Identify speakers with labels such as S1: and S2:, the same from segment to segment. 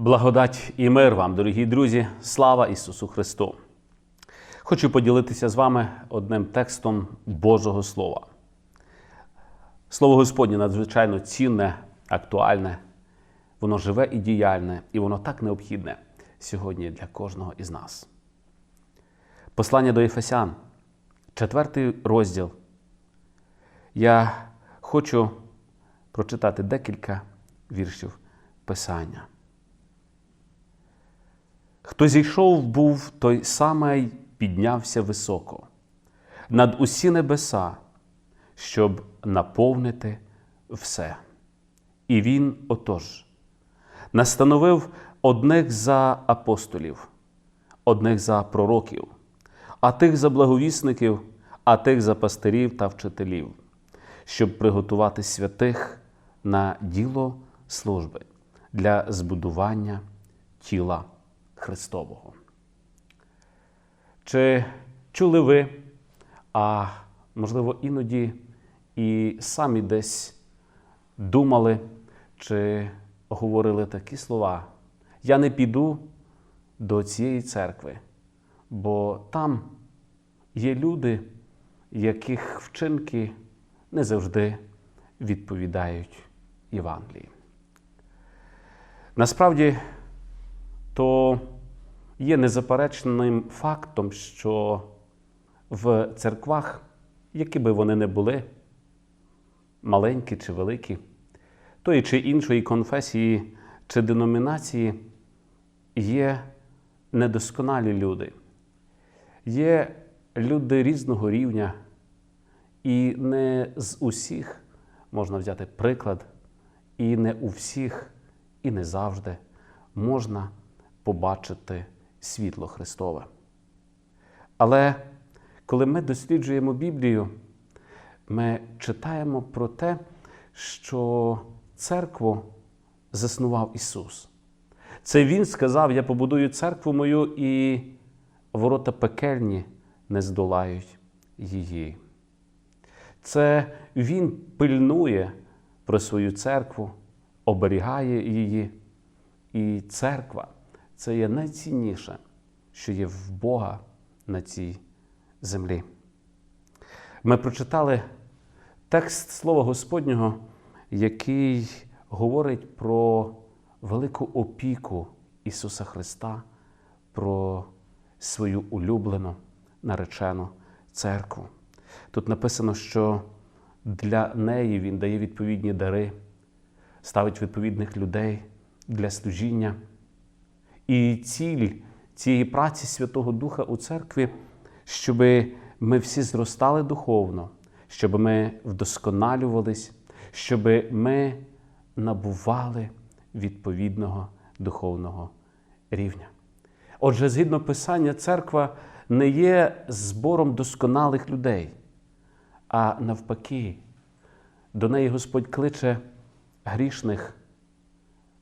S1: Благодать і мир вам, дорогі друзі, слава Ісусу Христу! Хочу поділитися з вами одним текстом Божого Слова. Слово Господнє надзвичайно цінне, актуальне, воно живе і діяльне, і воно так необхідне сьогодні для кожного із нас. Послання до Ефесян, четвертий розділ. Я хочу прочитати декілька віршів Писання. Хто зійшов був, той самий піднявся високо, над усі небеса, щоб наповнити все. І він отож настановив одних за апостолів, одних за пророків, а тих за благовісників, а тих за пастирів та вчителів, щоб приготувати святих на діло служби для збудування тіла Христового. Чи чули ви, а можливо, іноді і самі десь думали чи говорили такі слова: Я не піду до цієї церкви, бо там є люди, яких вчинки не завжди відповідають Євангелії. Насправді, то є незаперечним фактом, що в церквах, які би вони не були, маленькі чи великі, тої чи іншої конфесії чи деномінації, є недосконалі люди, є люди різного рівня, і не з усіх можна взяти приклад, і не у всіх, і не завжди можна побачити світло Христове. Але коли ми досліджуємо Біблію, ми читаємо про те, що церкву заснував Ісус. Це Він сказав: Я побудую церкву мою, і ворота пекельні не здолають її. Це Він пильнує про свою церкву, оберігає її. І церква це є найцінніше, що є в Бога на цій землі. Ми прочитали текст Слова Господнього, який говорить про велику опіку Ісуса Христа, про свою улюблену, наречену церкву. Тут написано, що для неї Він дає відповідні дари, ставить відповідних людей для служіння. І ціль цієї праці Святого Духа у церкві, щоб ми всі зростали духовно, щоб ми вдосконалювались, щоб ми набували відповідного духовного рівня. Отже, згідно Писання, церква не є збором досконалих людей, а навпаки, до неї Господь кличе грішних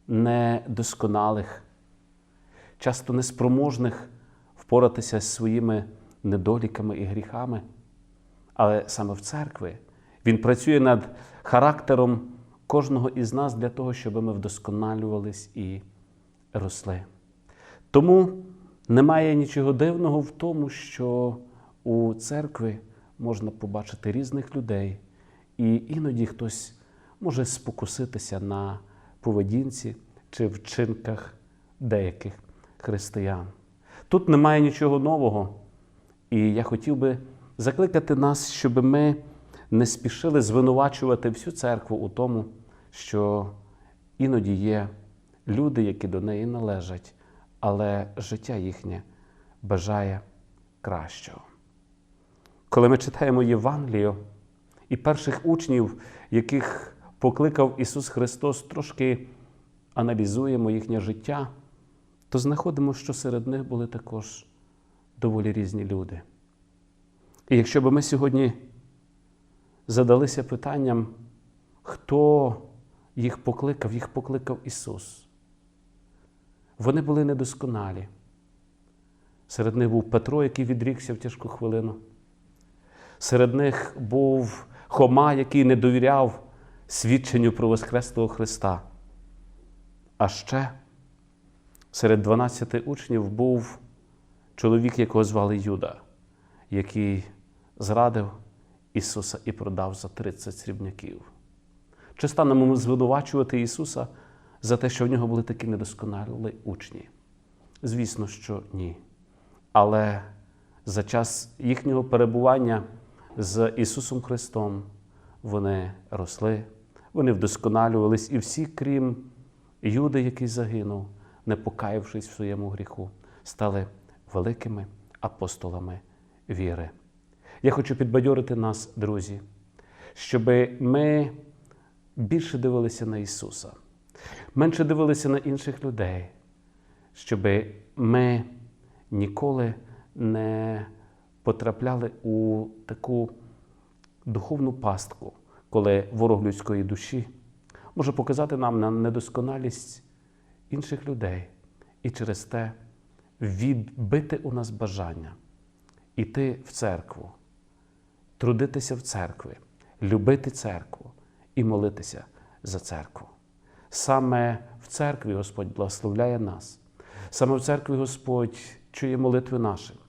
S1: недосконалих, часто неспроможних впоратися з своїми недоліками і гріхами. Але саме в церкві Він працює над характером кожного із нас для того, щоб ми вдосконалювались і росли. Тому немає нічого дивного в тому, що у церкві можна побачити різних людей, і іноді хтось може спокуситися на поведінці чи вчинках деяких християн. Тут немає нічого нового, і я хотів би закликати нас, щоб ми не спішили звинувачувати всю церкву у тому, що іноді є люди, які до неї належать, але життя їхнє бажає кращого. Коли ми читаємо Євангелію і перших учнів, яких покликав Ісус Христос, трошки аналізуємо їхнє життя, то знаходимо, що серед них були також доволі різні люди. І якщо б ми сьогодні задалися питанням, хто їх покликав, їх покликав Ісус. Вони були недосконалі. Серед них був Петро, який відрікся в тяжку хвилину. Серед них був Хома, який не довіряв свідченню про Воскреслого Христа. А ще Серед 12 учнів був чоловік, якого звали Юда, який зрадив Ісуса і продав за 30 срібняків. Чи станемо ми звинувачувати Ісуса за те, що в нього були такі недосконалі учні? Звісно, що ні. Але за час їхнього перебування з Ісусом Христом вони росли, вони вдосконалювались, і всі, крім Юди, який загинув, не покаявшись в своєму гріху, стали великими апостолами віри. Я хочу підбадьорити нас, друзі, щоб ми більше дивилися на Ісуса, менше дивилися на інших людей, щоб ми ніколи не потрапляли у таку духовну пастку, коли ворог людської душі може показати нам на недосконалість інших людей і через те відбити у нас бажання іти в церкву, трудитися в церкві, любити церкву і молитися за церкву. Саме в церкві Господь благословляє нас. Саме в церкві Господь чує молитви наші.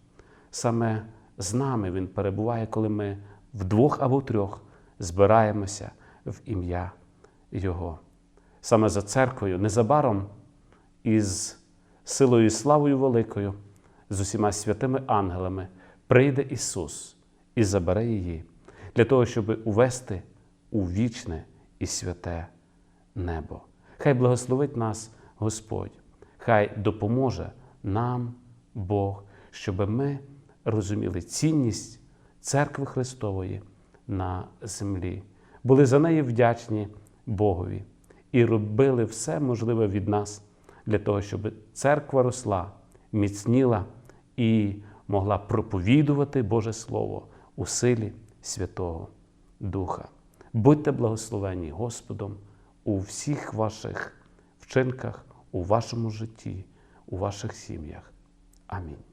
S1: Саме з нами Він перебуває, коли ми вдвох або трьох збираємося в ім'я Його. Саме за церквою незабаром із силою і славою великою, з усіма святими ангелами прийде Ісус і забере її для того, щоб увести у вічне і святе небо. Хай благословить нас Господь, хай допоможе нам Бог, щоб ми розуміли цінність церкви Христової на землі, були за неї вдячні Богові і робили все можливе від нас для того, щоб церква росла, міцніла і могла проповідувати Боже Слово у силі Святого Духа. Будьте благословені Господом у всіх ваших вчинках, у вашому житті, у ваших сім'ях. Амінь.